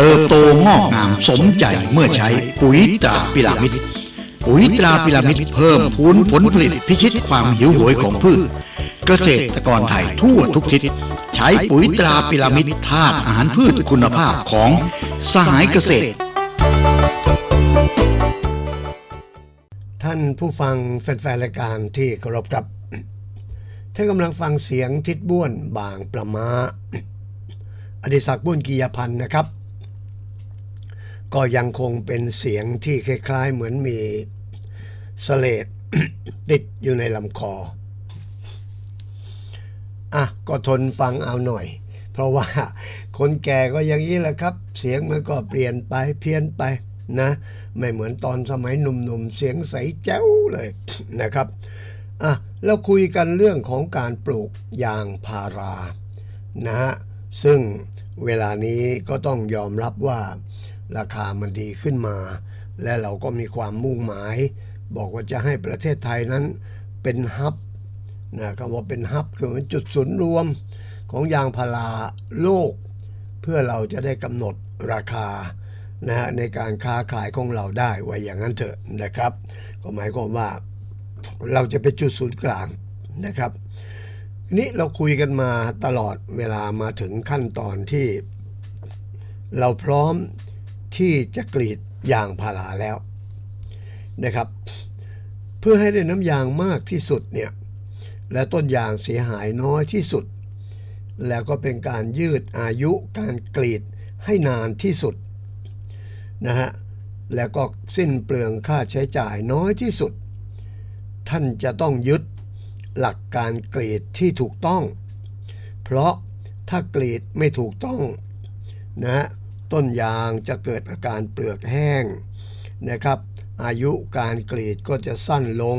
เติบโตงอกงามสมใจเมื่อใช้ปุ๋ยตราพิรามิดปุ๋ยตราพิรามิดเพิ่มพูนผลผลิตพิชิตความหิวโหยของพืช เกษตรกรไทยทั่วทุกทิศใช้ปุ๋ยตราพิรามิดธาตุอาหารพืชคุณภาพของสหายเกษตร ท่านผู้ฟังแฟนๆรายการที่เคารพครับท่านกำลังฟังเสียงทิดบ้วนบางประมาอดิศักดิ์บุญกียพันธ์นะครับ ก็ยังคงเป็นเสียงที่คล้ายๆ เหมือนมีสเลดติดอยู่ในลำคอ อะ ก็ทนฟังเอาหน่อย เพราะว่าคนแก่ก็อย่างนี้แหละครับ เสียงมันก็เปลี่ยนไปเพี้ยนไปนะ ไม่เหมือนตอนสมัยหนุ่มๆ เสียงใสแจ้วเลยนะครับ อะเราคุยกันเรื่องของการปลูกยางพารานะฮะซึ่งเวลานี้ก็ต้องยอมรับว่า ราคามันดีขึ้นมา และเราก็มีความมุ่งหมาย บอกว่าจะให้ประเทศไทยนั้นเป็นฮับนะคำว่าเป็นฮับคือเป็นจุดศูนย์รวมของยางพาราโลก เพื่อเราจะได้กำหนดราคานะในการค้าขายของเราได้ไว้อย่างนั้นเถอะนะครับ ก็หมายความว่าเราจะเป็นจุดศูนย์กลางนะครับทีนี้เราคุยกันมาตลอดเวลามาถึงขั้นตอนที่ เราพร้อม ที่จะกรีดยางพาราแล้วนะครับ เพื่อให้ได้น้ำยางมากที่สุดเนี่ยและต้นยางเสียหายน้อยที่สุด แล้วก็เป็นการยืดอายุการกรีดให้นานที่สุดนะฮะแล้วก็สิ้นเปลืองค่าใช้จ่ายน้อยที่สุด ท่านจะต้องยึดหลักการกรีดที่ถูกต้อง เพราะถ้ากรีดไม่ถูกต้องนะฮะ ต้นยางจะเกิดอาการเปลือกแห้งนะครับ อายุการกรีดก็จะสั้นลง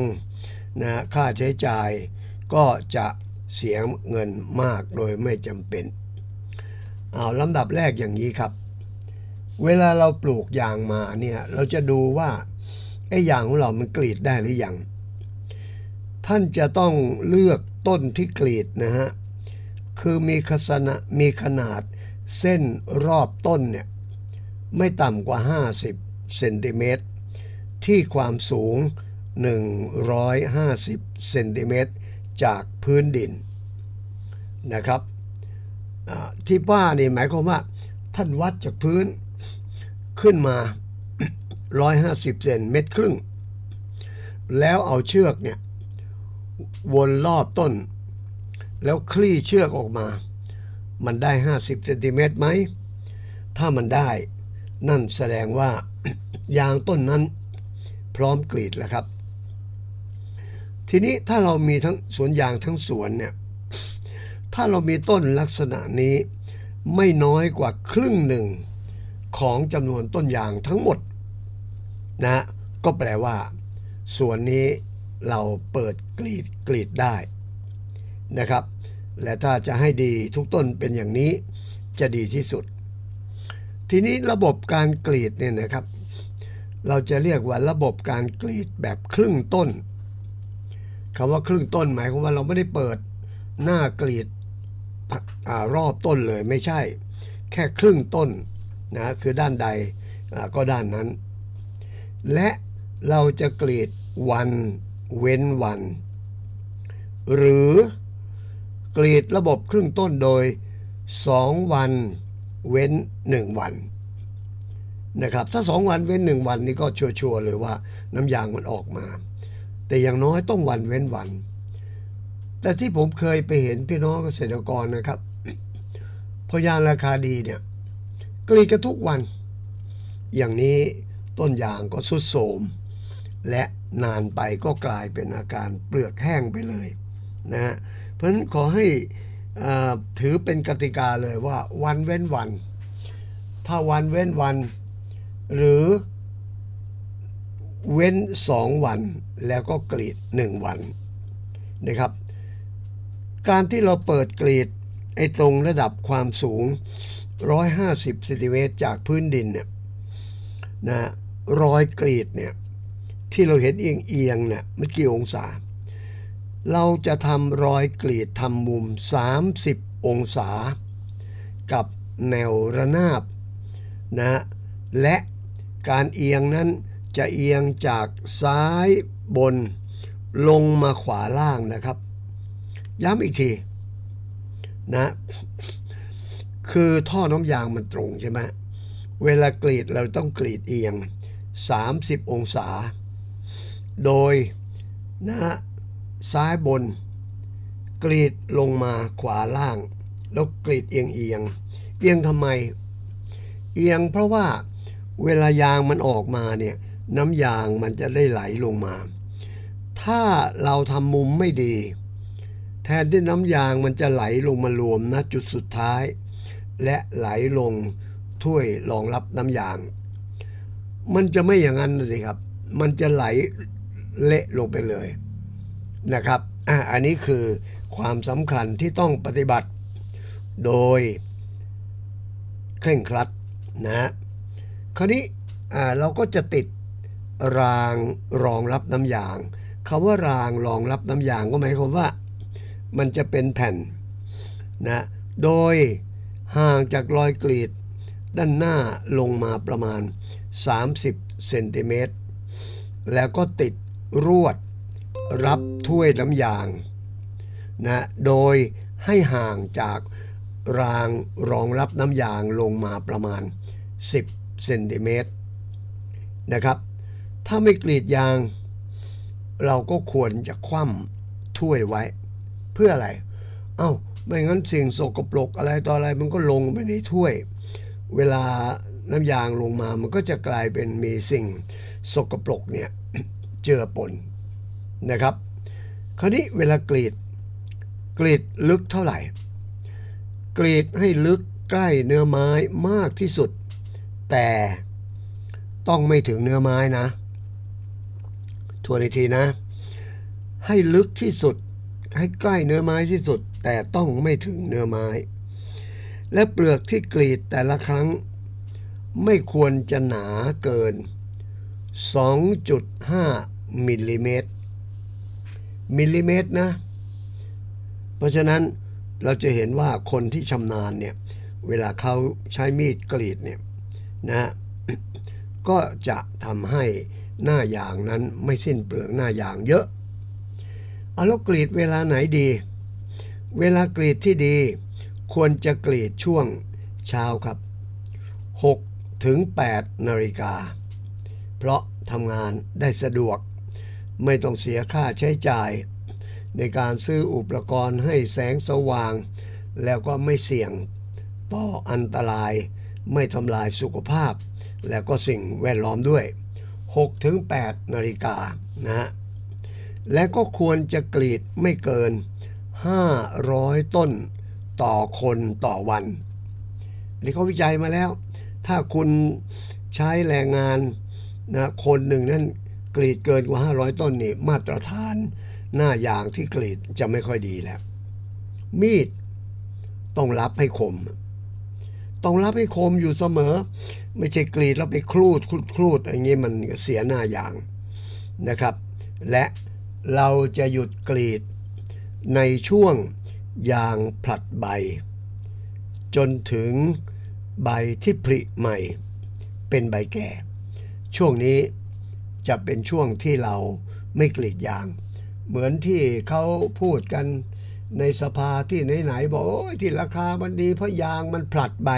นะค่าใช้จ่ายก็จะเสียเงินมากโดยไม่จำเป็นเอาลำดับแรกอย่างนี้ครับ เวลาเราปลูกยางมาเนี่ยเราจะดูว่าไอ้ยางของเรามันกรีดได้หรือยัง ท่านจะต้องเลือกต้นที่กรีดนะฮะคือมีขสนะมีขนาด เส้นรอบต้นเนี่ยไม่ต่ำกว่า 50เซนติเมตรที่ความสูง 150เซนติเมตรจากพื้นดินนะครับที่ป้านี่หมายความว่าท่านวัดจากพื้นขึ้นมา 150 เซนเมตรครึ่ง แล้วเอาเชือกเนี่ยวนรอบต้น แล้วคลี่เชือกออกมา มันได้ 50เซนติเมตรไหม ถ้ามันได้นั่นแสดงว่ายางต้นนั้นพร้อมกรีดแล้วครับ ทีนี้ถ้าเรามีทั้งสวนยางทั้งสวนเนี่ย ถ้าเรามีต้นลักษณะนี้ไม่น้อยกว่าครึ่งหนึ่งของจำนวนต้นยางทั้งหมดนะก็แปลว่าสวนนี้เราเปิดกรีดกรีดได้นะครับ และถ้าจะให้ดีทุกต้นเป็นอย่างนี้จะดีที่สุด ทีนี้ระบบการกรีดเนี่ยนะครับ เราจะเรียกว่าระบบการกรีดแบบครึ่งต้นคำว่าครึ่งต้นหมายความว่าเราไม่ได้เปิดหน้ากรีดอรอบต้นเลยไม่ใช่ แค่ครึ่งต้นนะคือด้านใดก็ด้านนั้น และเราจะกรีดวันเว้นวัน หรือ กรีดระบบครึ่งต้นโดย 2 วันเว้น 1 วันนะครับถ้าสองวันเว้นหนึ่งวันนี่ก็ชัวร์ๆเลยว่าน้ำยางมันออกมา แต่อย่างน้อยต้องวันเว้นวัน แต่ที่ผมเคยไปเห็นพี่น้องเกษตรกรนะครับพอยางราคาดีเนี่ยกรีดกันทุกวัน อย่างนี้ต้นยางก็สุดโทรมและนานไปก็กลายเป็นอาการเปลือกแห้งไปเลยนะฮะ เพราะฉะนั้นขอให้อ่าถือเป็นกติกาเลยว่าวันเว้นวัน ถ้าวันเว้นวัน หรือเว้นสองวันแล้วก็กรีดหนึ่งวันนะครับ การที่เราเปิดกรีดไอ้ตรงระดับความสูง 150เซนติเมตรจากพื้นดินเนี่ยนะรอยกรีดเนี่ยที่เราเห็นเอียงเอียงๆเนี่ยมันกี่องศา เราจะทำรอยกรีดทำมุม 30 องศา กับแนวระนาบนะและการเอียงนั้นจะเอียงจากซ้ายบนลงมาขวาล่างนะครับ ย้ำอีกทีนะคือท่อน้ำยางมันตรงใช่ไหมเวลากรีดเราต้องกรีดเอียง 30 องศา โดยนะฮะ ซ้ายบน กรีดลงมาขวาล่าง แล้วกรีดเอียงเอียง เอียงทำไม เอียงเพราะว่าเวลายางมันออกมาเนี่ยน้ำยางมันจะได้ไหลลงมา ถ้าเราทำมุมไม่ดี แทนที่น้ำยางมันจะไหลลงมารวมนะจุดสุดท้าย และไหลลงถ้วยรองรับน้ำยาง มันจะไม่อย่างนั้นสิครับ มันจะไหลเละลงไปเลย นะครับอะอันนี้คือความสำคัญที่ต้องปฏิบัติ โดยเคร่งครัดนะฮะคราวนี้อ่าเราก็จะติดรางรองรับน้ำยางคำว่ารางรองรับน้ำยางก็หมายความว่า มันจะเป็นแผ่นนะโดยห่างจากรอยกรีด ด้านหน้าลงมาประมาณ 30เซนติเมตรแล้วก็ติดรวด รับถ้วยน้ำยางนะโดยให้ห่างจากรางรองรับน้ำยางลงมาประมาณ 10เซนติเมตรนะครับ ถ้าไม่กรีดยาง เราก็ควรจะคว่ำถ้วยไว้ เพื่ออะไร เอ้าไม่งั้นสิ่งสกปรกอะไรต่ออะไรมันก็ลงไปในถ้วย เวลาน้ำยางลงมามันก็จะกลายเป็นมีสิ่งสกปรกเนี่ยเจือปน นะครับ คราวนี้เวลากรีด กรีดลึกเท่าไหร่ กรีดให้ลึกใกล้เนื้อไม้มากที่สุด แต่ต้องไม่ถึงเนื้อไม้นะทวนอีกทีนะ ให้ลึกที่สุด ให้ใกล้เนื้อไม้ที่สุด แต่ต้องไม่ถึงเนื้อไม้ และเปลือกที่กรีดแต่ละครั้ง ไม่ควรจะหนาเกิน 2.5มิลลิเมตร มิลลิเมตรนะ เพราะฉะนั้นเราจะเห็นว่าคนที่ชำนาญเนี่ย เวลาเขาใช้มีดกรีดเนี่ยนะก็จะทำให้หน้ายางนั้นไม่สิ้นเปลืองหน้ายางเยอะเอาแล้วกรีดเวลาไหนดี เวลากรีดที่ดี ควรจะกรีดช่วงเช้าครับ 6 ถึง 8 นาฬิกา เพราะทำงานได้สะดวก ไม่ต้องเสียค่าใช้จ่าย ในการซื้ออุปกรณ์ให้แสงสว่าง แล้วก็ไม่เสี่ยงต่ออันตราย ไม่ทำลายสุขภาพ แล้วก็สิ่งแวดล้อมด้วย6ถึง8นาฬิกานะฮะและก็ควรจะกรีดไม่เกิน 500 ต้นต่อคนต่อวันนี่เขาวิจัยมาแล้ว ถ้าคุณใช้แรงงานนะคนหนึ่งนั้น กรีดเกินกว่า 500 ต้นนี่มาตรฐานหน้ายางที่กรีดจะไม่ค่อยดีแล้ว มีดต้องรับให้คม ต้องรับให้คมอยู่เสมอ ไม่ใช่กรีดแล้วไปครูดครูดครูดอย่างนี้มันเสียหน้ายางนะครับ และเราจะหยุดกรีดในช่วงยางผลัดใบ จนถึงใบที่ผลิใหม่ เป็นใบแก่ ช่วงนี้ จะเป็นช่วงที่เราไม่กรีดยาง เหมือนที่เขาพูดกันในสภาที่ไหนๆบอกโอ้ยที่ราคามันดีเพราะยางมันผลัดใบ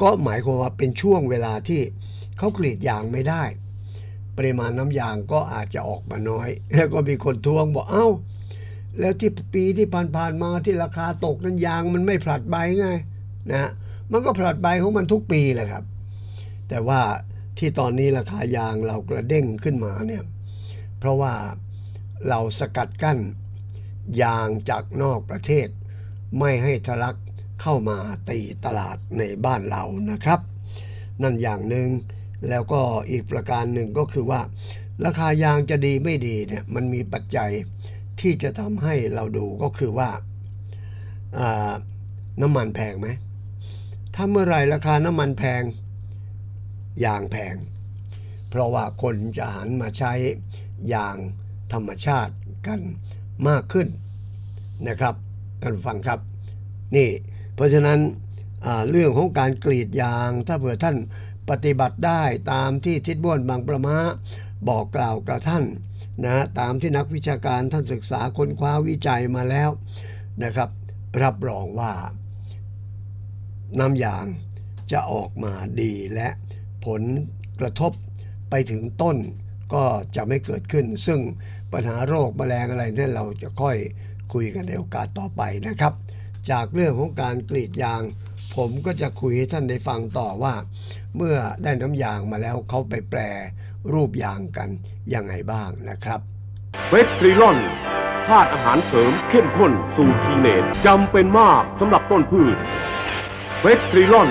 ก็หมายความว่าเป็นช่วงเวลาที่เขากรีดยางไม่ได้ ปริมาณน้ำยางก็อาจจะออกมาน้อย แล้วก็มีคนทวงบอกเอ้า แล้วที่ปีที่ผ่านๆมาที่ราคาตกนั้นยางมันไม่ผลัดใบไงนะมันก็ผลัดใบของมันทุกปีแหละครับ แต่ว่า ที่ตอนนี้ราคายางเรากระเด้งขึ้นมาเนี่ยเพราะว่าเราสกัดกั้น ยางจากนอกประเทศ ไม่ให้ทะลักเข้ามาตีตลาดในบ้านเรานะครับ นั่นอย่างหนึ่งแล้วก็อีกประการหนึ่งก็คือว่า ราคายางจะดีไม่ดีเนี่ยมันมีปัจจัยที่จะทำให้เราดูก็คือว่าาน้ำมันแพงไหมถ้าเมื่อไรราคาน้ำมันแพง ยางแพง เพราะว่าคนจะหันมาใช้ยางธรรมชาติกันมากขึ้นนะครับท่านฟังครับนี่เพราะฉะนั้นเรื่องของการกรีดยางถ้าเผื่อท่านปฏิบัติได้ตามที่ทิศบ้วนบางประมาบอกกล่าวกับท่านนะตามที่นักวิชาการท่านศึกษาค้นคว้าวิจัยมาแล้วนะครับ รับรองว่าน้ำยางจะออกมาดีและ ผลกระทบไปถึงต้นก็จะไม่เกิดขึ้น ซึ่งปัญหาโรคแมลงอะไรนี่เราจะค่อยคุยกันในโอกาสต่อไปนะครับ จากเรื่องของการกรีดยาง ผมก็จะคุยให้ท่านได้ฟังต่อว่า เมื่อได้น้ำยางมาแล้วเขาไปแปรรูปยางกันยังไงบ้างนะครับเฟสตรีลอนธาตุอาหารเสริมเข้มข้นสูตรคีเนตจำเป็นมากสำหรับต้นพืชเฟสตรีลอน